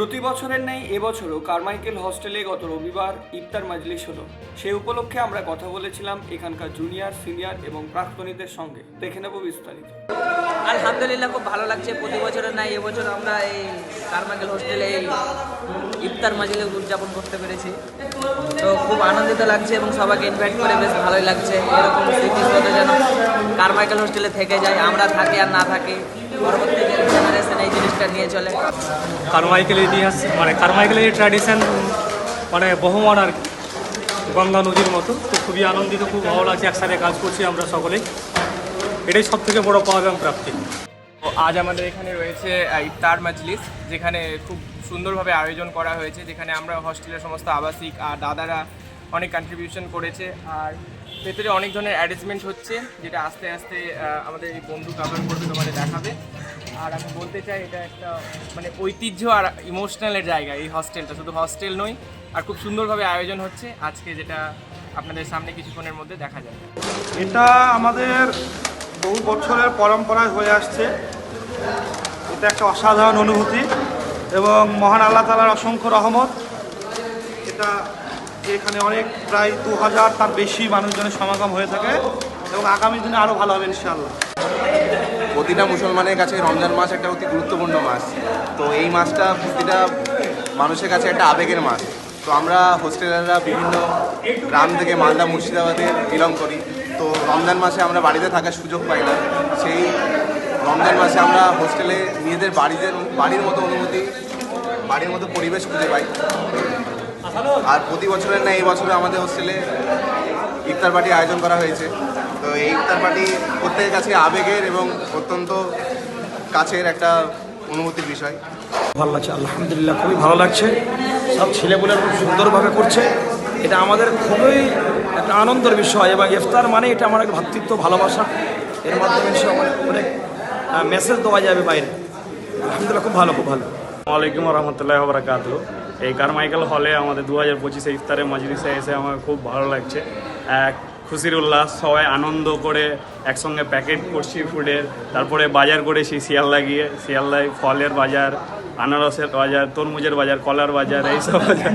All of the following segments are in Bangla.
প্রতি বছরের নেই এবছরও কারমাইকেল হস্টেলে গত রবিবার ইফতার মাজলিস হলো। সেই উপলক্ষে আমরা কথা বলেছিলাম এখানকার জুনিয়র, সিনিয়র এবং প্রাক্তনীদের সঙ্গে। দেখে নেব বিস্তারিত। আলহামদুলিল্লাহ, খুব ভালো লাগছে। প্রতি বছরের নাই এবছর আমরা এই কারমাইকেল হোস্টেলে ইফতার মাজিলে উদযাপন করতে পেরেছি। তো খুব আনন্দিত লাগছে এবং সবাইকে ইনভাইট করে বেশ ভালোই লাগছে। এরকম স্মৃতিসৌধ যেন কারমাইকেল হোস্টেলে থেকে যায়, আমরা থাকি আর না থাকি। পরবর্তী এই জিনিসটা নিয়ে চলে। কারমাইকেলের ইতিহাস মানে কারমাইকেলের ট্র্যাডিশন মানে বহুমান আর গঙ্গা নদীর মতো। তো খুবই আনন্দিত খুব ভালো লাগছে একসাথে কাজ করছি আমরা সকলেই। এটাই সব থেকে বড় পাওয়া এবং প্রাপ্তি। তো আজ আমাদের এখানে রয়েছে ইফতার মাজলিস যেখানে খুব সুন্দরভাবে আয়োজন করা হয়েছে যেখানে আমরা হস্টেলের সমস্ত আবাসিক আর দাদারা অনেক কন্ট্রিবিউশন করেছে। আর ভেতরে অনেক ধরনের অ্যারেঞ্জমেন্ট হচ্ছে যেটা আস্তে আস্তে আমাদের এই বন্ধু কভার করবে তোমাদের দেখাবে। আর আমি বলতে চাই, এটা একটা মানে ঐতিহ্য আর ইমোশনালের জায়গা এই হস্টেলটা শুধু হস্টেল নয়, আর খুব সুন্দরভাবে আয়োজন হচ্ছে। আজকে যেটা আপনাদের সামনে কিছুক্ষণের মধ্যে দেখা যাবে। এটা আমাদের বহু বছরের পরম্পরায় হয়ে আসছে। এটা একটা অসাধারণ অনুভূতি এবং মহান আল্লাহ তালার অসংখ্য রহমত। এটা এখানে অনেক, প্রায় দু হাজার তার বেশি মানুষজনের সমাগম হয়ে থাকে এবং আগামী দিনে আরও ভালো হবে ইনশাআল্লাহ। প্রতিটা মুসলমানের কাছে রমজান মাস একটা অতি গুরুত্বপূর্ণ মাস। তো এই মাসটা প্রতিটা মানুষের কাছে একটা আবেগের মাস। তো আমরা হোস্টেলাররা বিভিন্ন গ্রাম থেকে মালদা, মুর্শিদাবাদে বিলং করি। তো রমজান মাসে আমরা বাড়িতে থাকার সুযোগ পাই না। সেই রমজান মাসে আমরা হোস্টেলে নিজেদের বাড়িতে বাড়ির মতো অনুভূতি, বাড়ির মতো পরিবেশ খুঁজে পাই। আর প্রতি বছরের না, এই বছরে আমাদের হোস্টেলে ইফতার পার্টি আয়োজন করা হয়েছে। এই ইফতার পার্টি প্রত্যেকের কাছে আবেগের এবং অত্যন্ত কাছের একটা অনুভূতির বিষয়। ভালো লাগছে আলহামদুলিল্লাহ খুবই ভালো লাগছে। সব ছেলেপুলে খুব সুন্দরভাবে করছে। এটা আমাদের খুবই একটা আনন্দের বিষয় এবং ইফতার মানে এটা আমার একটা ভ্রাতৃত্ব ভালোবাসা। এর মাধ্যমে সে অনেক অনেক মেসেজ দেওয়া যাবে বাইরে। আলহামদুলিল্লাহ খুব ভালো খুব ভালো। ওয়ালাইকুম রহমতুল্লাহ বরাকাত এই কারমাইকেল হলে আমাদের দু হাজার পঁচিশে ইফতারে মজলিসে এসে আমার খুব ভালো লাগছে। এক খুশির উল্লাস সবাই আনন্দ করে একসঙ্গে প্যাকেট করছি ফুডের, তারপরে বাজার করেছি শিয়ালদা গিয়ে, শিয়ালদায় ফলের বাজার, আনারসের বাজার, তরমুজের বাজার, কলার বাজার, এইসব বাজার।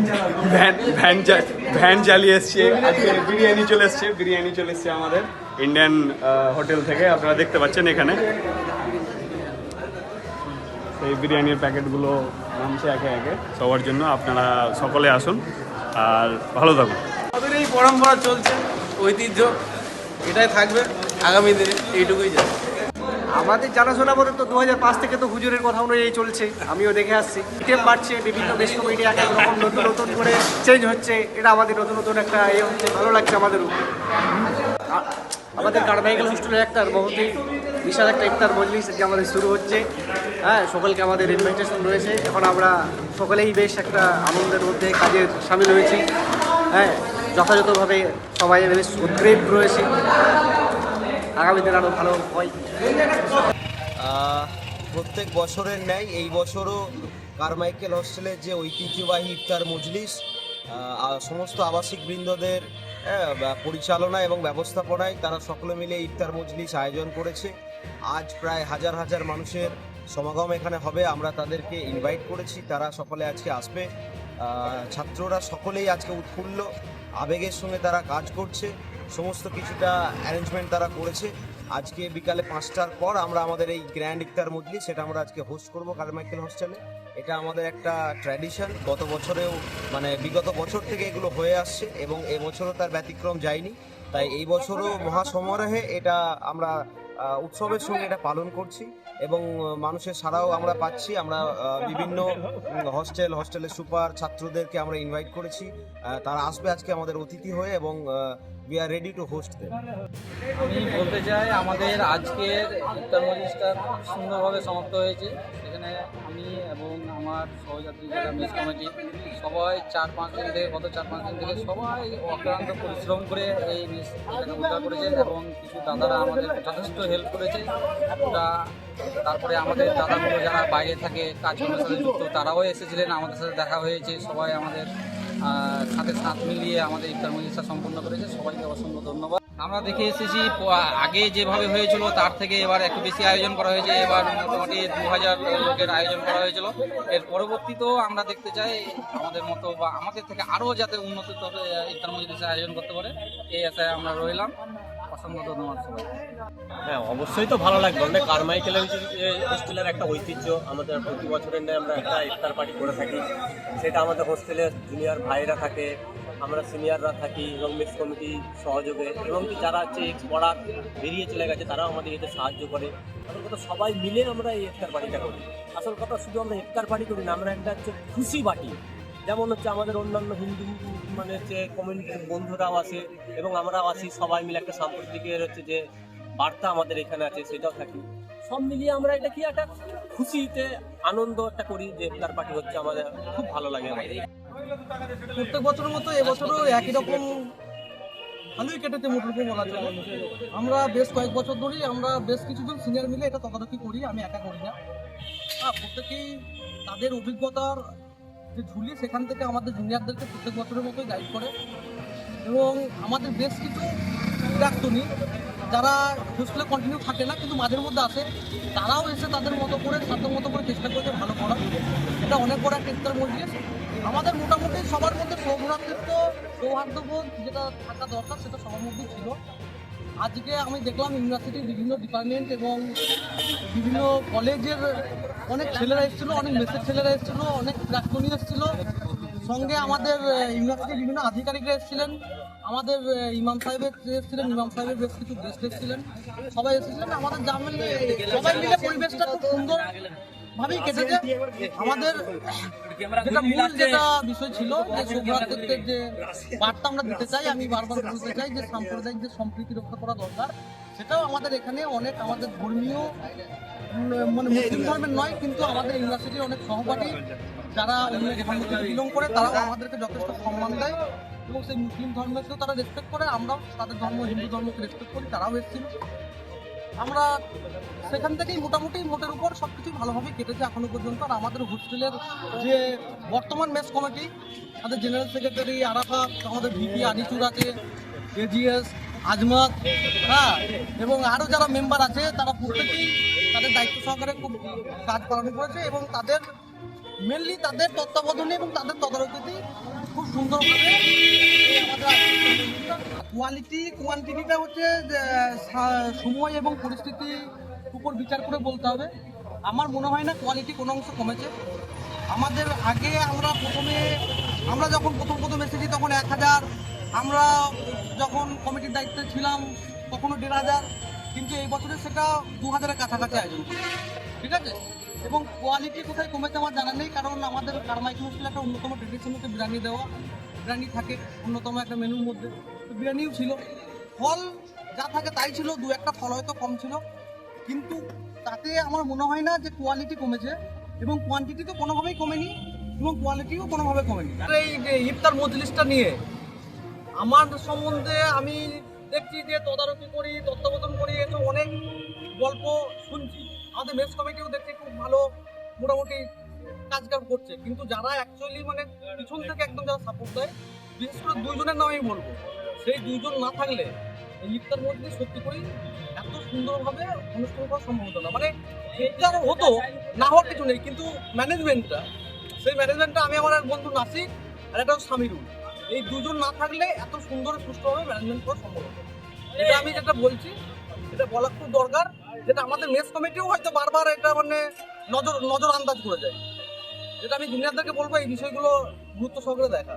ভ্যান ভ্যান ভ্যান চালিয়ে এসছে। বিরিয়ানি চলে এসছে, বিরিয়ানি চলে এসছে আমাদের ইন্ডিয়ান হোটেল থেকে, আপনারা দেখতে পাচ্ছেন এখানে। এই বিরিয়ানির প্যাকেটগুলো নামছে একে একে। সবার জন্য আপনারা সকলে আসুন, আর ভালো থাকুন। আমাদের এই পরম্পরা চলছে। ঐতিহ্য, এটাই থাকবে। আগামী দিনে এইটুকুই জানি। আমাদের জানাশোনা বলে তো দু হাজার পাঁচ থেকে তো হুজুরের কথা অনুযায়ী চলছে, আমিও দেখে আসছি। আইটেম বাড়ছে, বিভিন্ন দেশ কমিটি এক রকম নতুন নতুন করে চেঞ্জ হচ্ছে, এটা আমাদের নতুন নতুন একটা এ হচ্ছে, ভালো লাগছে আমাদেরও আমাদের কারমাইকেল হোস্টেলের একটা বহুতই বিশাল একটা ইফতার মজলিস যে আমাদের শুরু হচ্ছে। হ্যাঁ সকলকে আমাদের ইনভাইটেশন রয়েছে। এখন আমরা সকলেই বেশ একটা আনন্দের মধ্যে কাজের সামিল হয়েছি। হ্যাঁ যথাযথভাবে সবাই বেশ উদ্গ্রীব রয়েছে। আগামী দিন আরও ভালো হয়। প্রত্যেক বছরের ন্যায় এই বছরও কারমাইকেল হস্টেলের যে ঐতিহ্যবাহী ইফতার মজলিস সমস্ত আবাসিক বৃন্দদের হ্যাঁ, পরিচালনা এবং ব্যবস্থাপনায় তারা সকলে মিলে ইফতার মজলিস আয়োজন করেছে। আজ প্রায় হাজার হাজার মানুষের সমাগম এখানে হবে আমরা তাদেরকে ইনভাইট করেছি তারা সকলে আজকে আসবে। ছাত্ররা সকলেই আজকে উৎফুল্ল। আবেগের সঙ্গে তারা কাজ করছে, সমস্ত কিছুটা অ্যারেঞ্জমেন্ট তারা করেছে। আজকে বিকালে পাঁচটার পর আমরা আমাদের এই গ্র্যান্ড ইফতার মজলি সেটা আমরা আজকে হোস্ট করব কারমাইকেল হোস্টেলে এটা আমাদের একটা ট্র্যাডিশন গত বছরেও মানে বিগত বছর থেকে এগুলো হয়ে আসছে এবং এবছরও তার ব্যতিক্রম যায়নি। তাই এই বছরও মহাসমারোহে এটা আমরা উৎসবের সঙ্গে এটা পালন করছি। এবং মানুষের সারাও আমরা পাচ্ছি। আমরা বিভিন্ন হস্টেল হস্টেলের সুপার ছাত্রদেরকে আমরা ইনভাইট করেছি। তারা আসবে আজকে আমাদের অতিথি হয়ে এবং we are ready to host them আমি বলতে চাই, আমাদের আজকের ইফতার মজলিসটা সুন্দরভাবে সমাপ্ত হয়েছে। সেখানে আমি এবং আমার সহযাত্রী যারা মেস কমিটি সবাই চার পাঁচ দিন থেকে, গত চার পাঁচ দিন থেকে সবাই অক্লান্ত পরিশ্রম করে এই মেস এটাকে উদ্ধার করেছে এবং কিছু দাদারা আমাদের যথেষ্ট হেল্প করেছে। ওটা তারপরে আমাদের দাদাগুলো যারা বাইরে থাকে কাজকর্মের সাথে যুক্ত, তারাও এসেছিলেন, আমাদের সাথে দেখা হয়েছে, সবাই আমাদের সাথ হাত মিলিয়ে আমাদের ইফতার মজলিসটা সম্পন্ন করেছে। সবাইকে অসংখ্য ধন্যবাদ। আমরা দেখে এসেছি আগে যেভাবে হয়েছিল, তার থেকে এবার একটু বেশি আয়োজন করা হয়েছে। এবার মোটামুটি দু হাজার লোকের আয়োজন করা হয়েছিল। এর পরবর্তীতেও আমরা দেখতে চাই, আমাদের মতো বা আমাদের থেকে আরও যাতে উন্নত ইফতার মজলিসের আয়োজন করতে পারে, এই আশায় আমরা রইলাম। হ্যাঁ অবশ্যই তো ভালো লাগবে। অনেক কারমাইকেল হোস্টেলের একটা ঐতিহ্য। আমাদের প্রতি বছরের ন্যায় আমরা একটা ইফতার পার্টি করে থাকি। সেটা আমাদের হোস্টেলের জুনিয়র ভাইরা থাকে, আমরা সিনিয়ররা থাকি এবং মিক্স কমিটি সহযোগে। এবং যারা হচ্ছে এক্স পড়ার বেরিয়ে চলে গেছে, তারাও আমাদের এতে সাহায্য করে। আসল কথা সবাই মিলে আমরা এই ইফতার পার্টিটা করি। আসল কথা, শুধু আমরা ইফতার পার্টি করি না, আমরা একটা হচ্ছে খুশি বাটি। যেমন হচ্ছে আমাদের অন্যান্য হিন্দু মানে হচ্ছে কমিউনিটির বন্ধুরাও আসে এবং আমরাও আসি, সবাই মিলে একটা সাম্প্রতিকের হচ্ছে যে বার্তা আমাদের এখানে আছে, সেটাও থাকি। সব মিলিয়ে আমরা এটা কি একটা খুশিতে, আনন্দ একটা করি যে ইফতার পার্টি হচ্ছে আমাদের, খুব ভালো লাগে আমাদের। প্রত্যেক বছরের মতো এবছরও একই রকম ভালোই কেটেছে মোটরকো বলা চলে। আমরা বেশ কয়েক বছর ধরেই আমরা বেশ কিছুজন সিনিয়র মিলে এটা তদারকি করি, আমি একা করি না। প্রত্যেকেই তাদের অভিজ্ঞতার যে ঝুলি সেখান থেকে আমাদের জুনিয়রদেরকে প্রত্যেক বছরের মতোই গাইড করে। এবং আমাদের বেশ কিছু প্রাক্তনী যারা হোস্টেলে কন্টিনিউ থাকে না, কিন্তু মাঝের মধ্যে আসে, তারাও এসে তাদের মতো করে সাধ্য মতো করে চেষ্টা করেছে ভালো করা এটা অনেক বড় একটা ইফতার মজলিস। আমাদের মোটামুটি সবার মধ্যে সৌভ্রাতৃত্ব সৌহার্দ্যবোধ যেটা থাকা দরকার, সেটা সবার মধ্যেই ছিল। আজকে আমি দেখলাম ইউনিভার্সিটির বিভিন্ন ডিপার্টমেন্ট এবং বিভিন্ন কলেজের অনেক ছেলেরা এসেছিল, অনেক মেসের ছেলেরা এসেছিল, অনেক প্রাক্তনী এসেছিল। সঙ্গে আমাদের ইউনিভার্সিটির বিভিন্ন আধিকারিকরা এসেছিলেন। আমাদের ইমাম সাহেবের এসেছিলেন, ইমাম সাহেবের বেশ কিছু গেস্ট এসেছিলেন। সবাই এসেছিলেন। আমাদের যা মিলে সবাই মিলে পরিবেশটা খুব সুন্দর। ভাবেই কেটেছে আমাদের যেটা মূল যেটা বিষয় ছিল যে সৌভাগ্যের যে বার্তা আমরা দিতে চাই আমি বারবার বলতে চাই যে সাম্প্রদায়িক যে সম্প্রীতি রক্ষা করা দরকার সেটাও আমাদের এখানে অনেক আমাদের ধর্মীয় মানে মুসলিম ধর্মের নয় কিন্তু আমাদের ইউনিভার্সিটির অনেক সহপাঠী যারা অন্য ধর্ম থেকে বিলং করে তারাও আমাদেরকে যথেষ্ট সম্মান দেয় এবং সেই মুসলিম ধর্মকেও তারা রেসপেক্ট করে। আমরাও তাদের ধর্ম হিন্দু ধর্মকে রেসপেক্ট করি তারাও এসেছিল। আমরা সেখান থেকেই মোটামুটি মোটের উপর সব কিছুই ভালোভাবে কেটেছে এখনও পর্যন্ত। আর আমাদের হোস্টেলের যে বর্তমান মেস কমিটি, আমাদের জেনারেল সেক্রেটারি আরাফাত আমাদের ভিপি আনিচুর আছে এজিএস আজমত হ্যাঁ এবং আরও যারা মেম্বার আছে, তারা প্রত্যেকেই তাদের দায়িত্ব সহকারে খুব কাজ পালন করেছে এবং তাদের মেনলি তাদের তত্ত্বাবধানে এবং তাদের তদারকিতেই খুব সুন্দরভাবে কোয়ালিটি কোয়ান্টিটিটা হচ্ছে সময় এবং পরিস্থিতির উপর বিচার করে বলতে হবে। আমার মনে হয় না কোয়ালিটি কোনো অংশ কমেছে। আমাদের আগে আমরা প্রথমে, আমরা যখন প্রথম প্রথম এসেছি, তখন এক হাজার। আমরা যখন কমিটির দায়িত্বে ছিলাম, তখনও দেড় হাজার। কিন্তু এই বছরে সেটা দু হাজারের কাছাকাছি আয়োজন ঠিক আছে? এবং কোয়ালিটি কোথায় কমেছে আমার জানা নেই, কারণ আমাদের কারমাইকি হোস্টেলে একটা অন্যতম ট্রেডিশন হচ্ছে বিরিয়ানি দেওয়া। বিরিয়ানি থাকে, অন্যতম একটা মেনুর মধ্যে। তো বিরিয়ানিও ছিল। ফল যা থাকে তাই ছিল, দু একটা ফল হয়তো কম ছিল। কিন্তু তাতে আমার মনে হয় না যে কোয়ালিটি কমেছে, এবং কোয়ান্টিটি তো কোনোভাবেই কমেনি, এবং কোয়ালিটিও কোনোভাবে কমেনি। এই যে ইফতার মজলিসটা নিয়ে, আমার সম্বন্ধে আমি দেখছি যে তদারকি করি, তত্ত্বাবধান করি, এসব অনেক গল্প শুনছি। আমাদের মেস কমিটিও দেখছি খুব ভালো মোটামুটি কাজ কাম করছে। কিন্তু যারা অ্যাকচুয়ালি মানে পিছন থেকে একদম যারা সাপোর্ট দেয়, বিশেষ করে দুইজনের নাম আমি বলব। সেই দুইজন না থাকলে এই মধ্যে সত্যি করি এত সুন্দরভাবে অনুষ্ঠান করা সম্ভব হতো না। মানে ইফতার হতো, না হওয়ার কিছু নেই, কিন্তু ম্যানেজমেন্টটা সেই ম্যানেজমেন্টটা আমি আমার এক বন্ধু নাসিক আর একটা সামিরুল। এই দুজন না থাকলে এত সুন্দর সুষ্ঠুভাবে ম্যানেজমেন্ট করা সম্ভব হতো এটা আমি যেটা বলছি এটা বলা খুব দরকার, যেটা আমাদের মেস কমিটিও হয়তো বারবার এটা মানে নজর নজর আন্দাজ করে যায় যেটা আমি জুনিয়রদেরকে বলব এই বিষয়গুলো গুরুত্ব সহকারে দেখা।